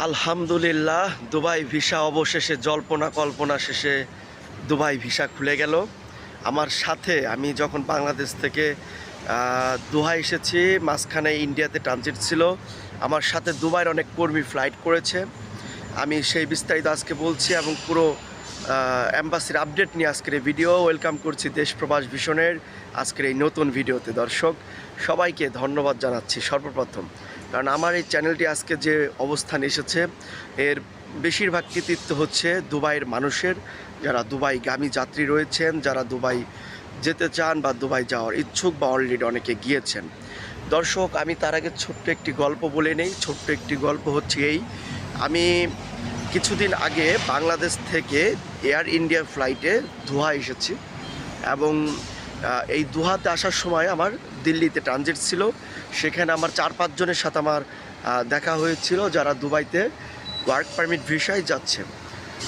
আলহামদুলিল্লাহ, Dubai visa অবশেষে জল্পনা কল্পনা শেষে দুবাই ভিসা খুলে গেল। আমার সাথে আমি যখন বাংলাদেশ থেকে দোহা এসেছি, মাঝখানে ইন্ডিয়াতে ট্রানজিট ছিল, আমার সাথে দুবাইয়ের অনেক কর্মী ফ্লাইট করেছে। আমি সেই বিস্তারিত আজকে বলছি এবং পুরো অ্যাম্বাসির আপডেট নিয়ে আজকের এই ভিডিও ওয়েলকাম করছি দেশ প্রবাস ভীষণের আজকের এই নতুন ভিডিওতে দর্শক। সবাইকে ধন্যবাদ জানাচ্ছি সর্বপ্রথম। কারণ আমার এই চ্যানেলটি আজকে যে অবস্থান এসেছে, এর বেশিরভাগ কৃতিত্ব হচ্ছে দুবাইয়ের মানুষের, যারা দুবাই দুবাইগামী যাত্রী রয়েছেন, যারা দুবাই যেতে চান বা দুবাই যাওয়ার ইচ্ছুক বা অলরেডি অনেকে গিয়েছেন। দর্শক, আমি তার আগে ছোট্ট একটি গল্প বলে নেই। ছোট্ট একটি গল্প হচ্ছে এই, আমি কিছুদিন আগে বাংলাদেশ থেকে এয়ার ইন্ডিয়া ফ্লাইটে দোহা এসেছি এবং এই দুহাতে আসার সময় আমার দিল্লিতে ট্রানজিট ছিল। সেখানে আমার চার পাঁচজনের সাথে আমার দেখা হয়েছিল যারা দুবাইতে ওয়ার্ক পারমিট ভিসায় যাচ্ছে।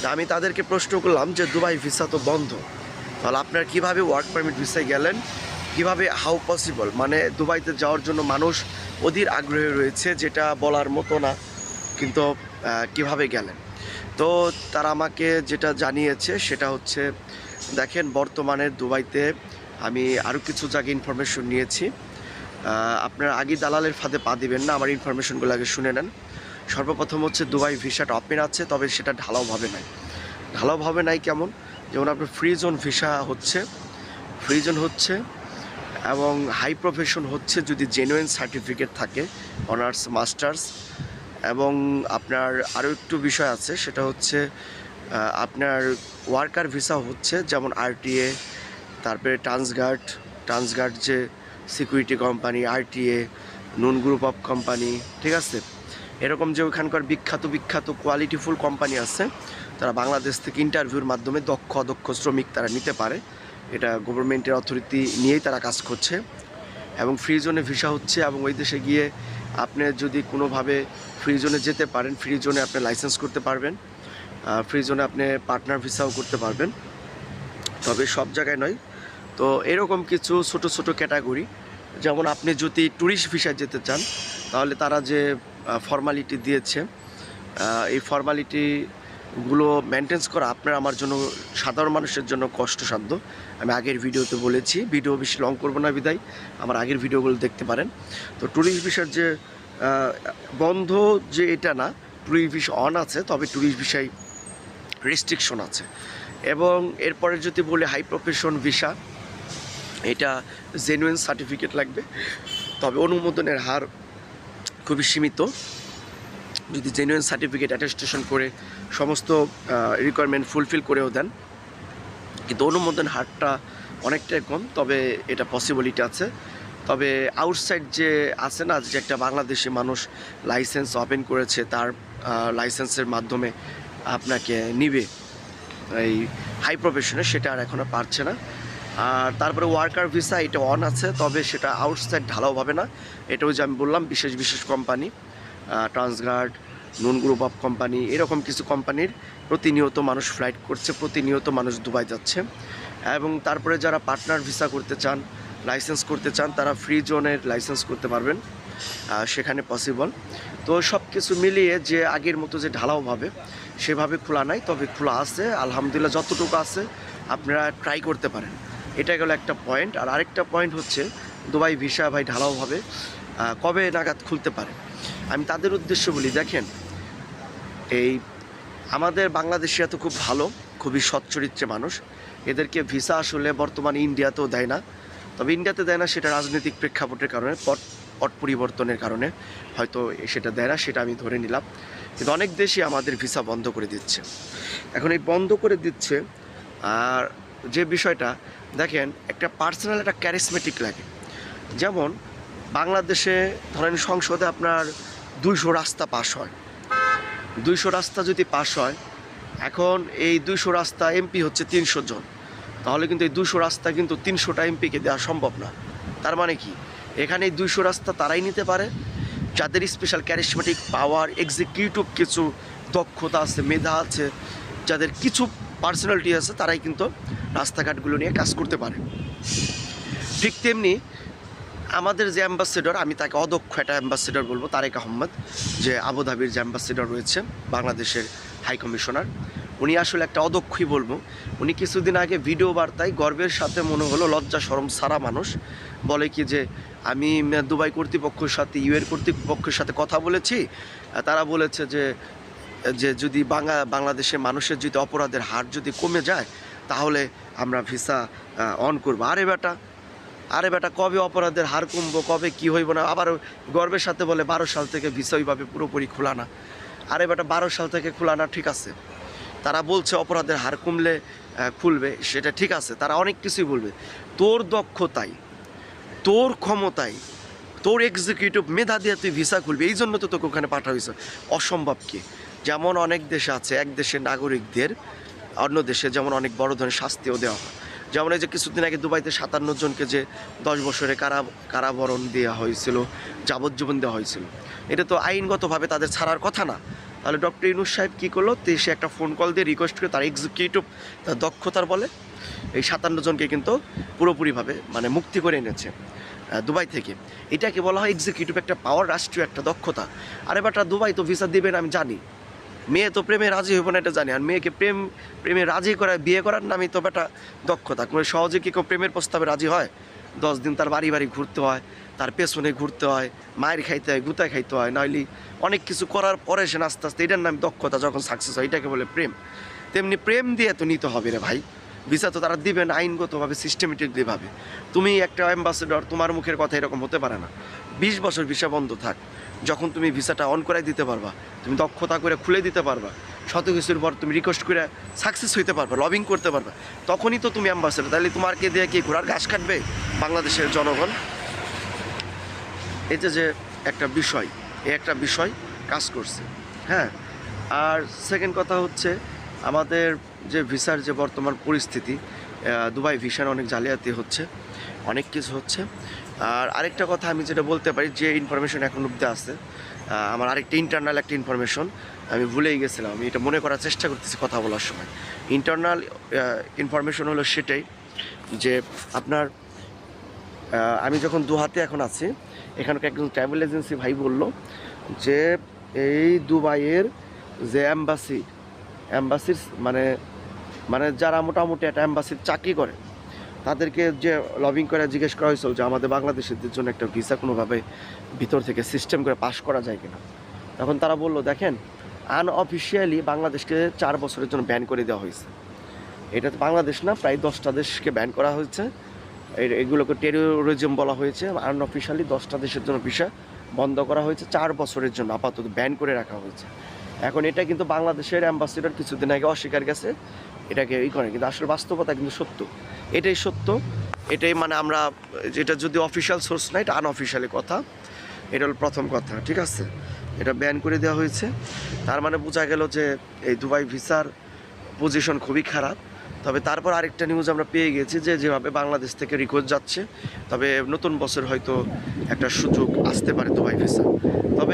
তা আমি তাদেরকে প্রশ্ন করলাম যে, দুবাই ভিসা তো বন্ধ। তাহলে আপনারা কীভাবে ওয়ার্ক পারমিট ভিসায় গেলেন? কীভাবে হাউ পসিবল মানে দুবাইতে যাওয়ার জন্য মানুষ অধীর আগ্রহে রয়েছে, যেটা বলার মতো না, কিন্তু কীভাবে গেলেন? তো তারা আমাকে যেটা জানিয়েছে, সেটা হচ্ছে, দেখেন বর্তমানে দুবাইতে আমি আরও কিছু জায়গায় ইনফরমেশন নিয়েছি। আপনারা আগে দালালের ফাঁদে পা দিবেন না, আমার ইনফরমেশনগুলো আগে শুনে নেন। সর্বপ্রথম হচ্ছে দুবাই ভিসাটা ওপেন আছে, তবে সেটা ঢালাওভাবে নাই। ঢালাওভাবে নাই কেমন? যেমন আপনার ফ্রি জোন ভিসা হচ্ছে ফ্রি জোন হচ্ছে, এবং হাই প্রফেশন হচ্ছে যদি জেনুইন সার্টিফিকেট থাকে অনার্স মাস্টার্স এবং আপনার আরও একটু বিষয় আছে, সেটা হচ্ছে আপনার ওয়ার্কার ভিসা হচ্ছে, যেমন আরটিএ তারপরে ট্রান্সগার্ড ট্রান্সগার্ড যে security company RTA noon group of company ঠিক আছে? এরকম যে ওখানকার বিখ্যাত বিখ্যাত কোয়ালিটিফুল কোম্পানি আছে, তারা বাংলাদেশ থেকে ইন্টারভিউর মাধ্যমে দক্ষ, অদক্ষ শ্রমিক তারা নিতে পারে। এটা গভর্নমেন্টের অথরিটি নিয়েই তারা কাজ করছে। এবং ফ্রি জোনে ভিসা হচ্ছে এবং ওই দেশে গিয়ে আপনি যদি কোনোভাবে ফ্রি জোনে যেতে পারেন ফ্রি জোনে আপনি লাইসেন্স করতে পারবেন। ফ্রি জোনে আপনি পার্টনার ভিসাও করতে পারবেন। তবে সব জায়গায় নয় তো এরকম কিছু ছোট ছোট ক্যাটাগরি, যেমন আপনি যদি ট্যুরিস্ট ভিসায় যেতে চান, তাহলে তারা যে ফর্মালিটি দিয়েছে এই ফর্মালিটিগুলো মেনটেন্স করা আপনার আমার জন্য সাধারণ মানুষের জন্য কষ্টসাধ্য। আমি আগের ভিডিওতে বলেছি, ভিডিও বেশি লং করব না বিদায়, আমার আগের ভিডিওগুলো দেখতে পারেন। তো ট্যুরিস্ট ভিসার যে বন্ধ যে এটা না ট্যুরিস্ট ভিসা অন আছে, তবে ট্যুরিস্ট ভিসায় রেস্ট্রিকশন আছে। এবং এরপরে যদি বলি হাই প্রফেশন ভিসা এটা জেনুইন সার্টিফিকেট লাগবে। তবে অনুমোদনের হার খুবই সীমিত। যদি জেনুইন সার্টিফিকেট অ্যাটেস্টেশন করে সমস্ত রিকোয়ারমেন্ট ফুলফিল করেও দেন। কিন্তু অনুমোদন হারটা অনেকটাই কম, তবে এটা পসিবিলিটি আছে। তবে আউটসাইড যে আছে না, যে একটা বাংলাদেশি মানুষ লাইসেন্স ওপেন করেছে, তার লাইসেন্সের মাধ্যমে আপনাকে নিবে। এই হাই প্রফেশনে সেটা আর এখনও পারছে না। আর তারপরে ওয়ার্কার ভিসা এটা অন আছে, তবে সেটা আউটসাইড ঢালাও হবে না। এটাও যে আমি বললাম, বিশেষ বিশেষ company Transguard noon group of company এরকম কিছু কোম্পানির প্রতিনিয়ত মানুষ ফ্লাইট করছে, প্রতিনিয়ত মানুষ দুবাই যাচ্ছে। এবং তারপরে যারা পার্টনার ভিসা করতে চান লাইসেন্স করতে চান, তারা ফ্রি জোনের লাইসেন্স করতে পারবেন সেখানে পসিবল তো সব কিছু মিলিয়ে যে আগের মতো যে ঢালাও ঢালাওভাবে সেভাবে খোলা নাই, তবে খোলা আছে। আলহামদুলিল্লাহ যতটুকু আছে, আপনারা ট্রাই করতে পারেন। এটা গেল একটা পয়েন্ট আর আরেকটা পয়েন্ট হচ্ছে দুবাই ভিসা ভাই ঢালাওভাবে কবে নাগাদ খুলতে পারে? আমি তাদের উদ্দেশ্য বলি, দেখেন, এই আমাদের বাংলাদেশিরা তো খুব ভালো, খুবই সচ্চরিত্রে মানুষ। এদেরকে ভিসা আসলে বর্তমানে ইন্ডিয়াতেও দেয় না। তবে ইন্ডিয়াতে দেয় না সেটা রাজনৈতিক প্রেক্ষাপটের কারণে, পট পট পরিবর্তনের কারণে। হয়তো সেটা দেয় না, সেটা আমি ধরে নিলাম। কিন্তু অনেক দেশই আমাদের ভিসা বন্ধ করে দিচ্ছে। এখন এই বন্ধ করে দিচ্ছে, আর যে বিষয়টা দেখেন, একটা পার্সোনাল একটা ক্যারিসমেটিক লাগে। যেমন, বাংলাদেশে ধরেন সংসদে আপনার দুইশো রাস্তা পাস হয়। দুইশো রাস্তা যদি পাস হয়, এখন এই দুইশো রাস্তা এমপি হচ্ছে তিনশো জন। তাহলে কিন্তু এই দুশো রাস্তা কিন্তু তিনশোটা এমপিকে দেওয়া সম্ভব না। তার মানে কি? এখানে এই দুইশো রাস্তা তারাই নিতে পারে। যাদের স্পেশাল ক্যারিসমেটিক পাওয়ার এক্সিকিউটিভ কিছু দক্ষতা আছে, মেধা আছে, যাদের কিছু পার্সোনালিটি আছে, তারাই কিন্তু রাস্তাঘাটগুলো নিয়ে কাজ করতে পারে। ঠিক তেমনি আমাদের যে অ্যাম্বাসেডর, আমি তাকে অদক্ষ একটা অ্যাম্বাসেডর বলব, তারেক আহম্মদ, যে আবুধাবির যে অ্যাম্বাসেডর রয়েছে, বাংলাদেশের হাই কমিশনার। উনি আসলে একটা অদক্ষই বলব। উনি কিছুদিন আগে ভিডিও বার্তায় গর্বের সাথে মনে হলো, লজ্জা সরম সারা মানুষ। বলে কি যে, আমি দুবাই কর্তৃপক্ষের সাথে, ইউএর কর্তৃপক্ষের সাথে কথা বলেছি। তারা বলেছে যে যে যদি বাংলা বাংলাদেশের মানুষের যদি অপরাধের হার যদি কমে যায়, তাহলে আমরা ভিসা অন করব। আরে বেটা আরে বেটা, কবে অপরাধের হার কমবো, কবে কি হইব না? আবার গর্বের সাথে বলে, বারো সাল থেকে ভিসা ওইভাবে পুরোপুরি খোলা না। আরে বেটা, বারো সাল থেকে খোলা না, ঠিক আছে। তারা বলছে অপরাধের হার কমলে খুলবে, সেটা ঠিক আছে। তারা অনেক কিছুই বলবে। তোর দক্ষতায় তোর ক্ষমতায় তোর এক্সিকিউটিভ মেধা দিয়ে তুই ভিসা খুলবি, এই জন্য তো তোকে ওখানে পাঠা হয়েছে অসম্ভব কি? যেমন অনেক দেশে আছে, এক দেশের নাগরিকদের অন্য দেশে যেমন অনেক বড় ধরনের শাস্তিও দেওয়া হয়। যেমন এই যে কিছুদিন আগে দুবাইতে সাতান্ন জনকে যে দশ বছরে কারা, কারাবরণ দেওয়া হয়েছিল, যাবজ্জীবন দেওয়া হয়েছিল, এটা তো আইনগতভাবে তাদের ছাড়ার কথা না। তাহলে ডক্টর ইনুস সাহেব কী করল? সে একটা ফোন কল দিয়ে রিকোয়েস্ট করে তার এক্সিকিউটিভ তার দক্ষতার বলে এই সাতান্ন জনকে কিন্তু পুরোপুরিভাবে মানে মুক্তি করে এনেছে দুবাই থেকে। এটাকে বলা হয় এক্সিকিউটিভ একটা পাওয়ার রাষ্ট্রীয় একটা দক্ষতা। আরে বাটা দুবাই তো ভিসা দিবেন আমি জানি। মেয়ে তো প্রেমে রাজি হইব না, এটা জানি। আর মেয়েকে প্রেম, প্রেমে রাজি করা বিয়ে করার নামই তো বেটা দক্ষতা কোনো সহজে কি কেউ প্রেমের প্রস্তাবে রাজি হয়? দশ দিন তার বাড়ি বাড়ি ঘুরতে হয়, তার পেছনে ঘুরতে হয়, মায়ের খাইতে হয় গুতা খাইতে হয়, নইলে অনেক কিছু করার পরে সে আস্তে আস্তে এটার নাম দক্ষতা যখন সাকসেস হয়, এটাকে বলে প্রেম। তেমনি প্রেম দিয়ে তো নিতে হবে রে ভাই। ভিসা তো তারা দিবেন আইনগতভাবে সিস্টেমেটিকলিভাবে তুমি একটা অ্যাম্বাসেডর তোমার মুখের কথা এরকম হতে পারে না। বিশ বছর ভিসা বন্ধ থাক। যখন তুমি ভিসাটা অন করাই দিতে পারবা, তুমি দক্ষতা করে খুলে দিতে পারবা, শত কিছুর পর তুমি রিকোয়েস্ট করে সাকসেস হইতে পারবা লবিং করতে পারবা, তখনই তো তুমি অ্যাম্বাসেডর তাহলে তোমাকে দিয়ে কি ঘোড়ার ঘাস কাটবে বাংলাদেশের জনগণ? এটা যে একটা বিষয় এ একটা বিষয় কাজ করছে হ্যাঁ? আর সেকেন্ড কথা হচ্ছে, আমাদের যে ভিসার যে বর্তমান পরিস্থিতি দুবাই ভিসার অনেক জালিয়াতি হচ্ছে, অনেক কিছু হচ্ছে। আর আরেকটা কথা আমি যেটা বলতে পারি, যে ইনফরমেশন এখন অব্দি আছে আমার আরেকটা ইন্টারনাল একটা ইনফরমেশন আমি ভুলেই গেছিলাম, আমি এটা মনে করার চেষ্টা করতেছি কথা বলার সময়। ইন্টারনাল ইনফরমেশন হলো সেটাই যে আপনার আমি যখন দুহাতে এখন আছি, এখানকার একজন ট্রাভেল এজেন্সি ভাই বলল যে এই দুবাইয়ের যে অ্যাম্বাসি অ্যাম্বাসির মানে মানে যারা মোটামুটি একটা অ্যাম্বাসির চাকরি করে তাদেরকে যে লবিং করে জিজ্ঞেস করা হয়েছিল যে আমাদের বাংলাদেশিদের জন্য একটা ভিসা কোনোভাবে ভিতর থেকে সিস্টেম করে পাস করা যায় কিনা। তখন তারা বলল, দেখেন আনঅফিসিয়ালি বাংলাদেশকে চার বছরের জন্য ব্যান করে দেওয়া হয়েছে। এটা তো বাংলাদেশ না, প্রায় দশটা দেশকে ব্যান করা হয়েছে। এগুলোকে টেরোরিজম বলা হয়েছে। আনঅফিসিয়ালি দশটা দেশের জন্য ভিসা বন্ধ করা হয়েছে। চার বছরের জন্য আপাতত ব্যান করে রাখা হয়েছে। এখন এটা কিন্তু বাংলাদেশের অ্যাম্বাসিডর কিছুদিন আগে অস্বীকার গেছে, এটাকে ই করে, কিন্তু আসলে বাস্তবতা কিন্তু সত্য। এটাই সত্য, এটাই মানে আমরা, যেটা যদি অফিসিয়াল সোর্স না, এটা আনঅফিসিয়ালি কথা। এটা হলো প্রথম কথা, ঠিক আছে? এটা ব্যান করে দেওয়া হয়েছে। তার মানে বোঝা গেল যে এই দুবাই ভিসার পজিশন খুবই খারাপ। তবে তারপর আরেকটা নিউজ আমরা পেয়ে গেছি যে যেভাবে বাংলাদেশ থেকে রিকোয়েস্ট যাচ্ছে, তবে নতুন বছর হয়তো একটা সুযোগ আসতে পারে দুবাই ভিসা।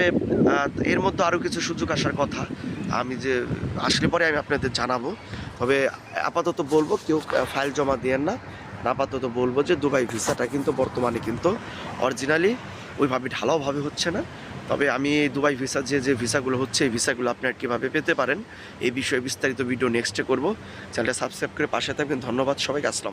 তবে এর মধ্যে আরও কিছু সুযোগ আসার কথা আমি যে আসলে পরে আমি আপনাদের জানাব। তবে আপাতত বলব, কেউ ফাইল জমা দিয়েন না। আপাতত বলব যে দুবাই ভিসাটা কিন্তু বর্তমানে কিন্তু অরিজিনালি ওইভাবে ঢালাওভাবে হচ্ছে না। তবে আমি এই দুবাই ভিসা যে যে ভিসাগুলো হচ্ছে, এই ভিসাগুলো আপনার কীভাবে পেতে পারেন, এই বিষয়ে বিস্তারিত ভিডিও নেক্সটে করব। চ্যানেলটা সাবস্ক্রাইব করে পাশে থাকবেন। ধন্যবাদ সবাইকে, আসসালাম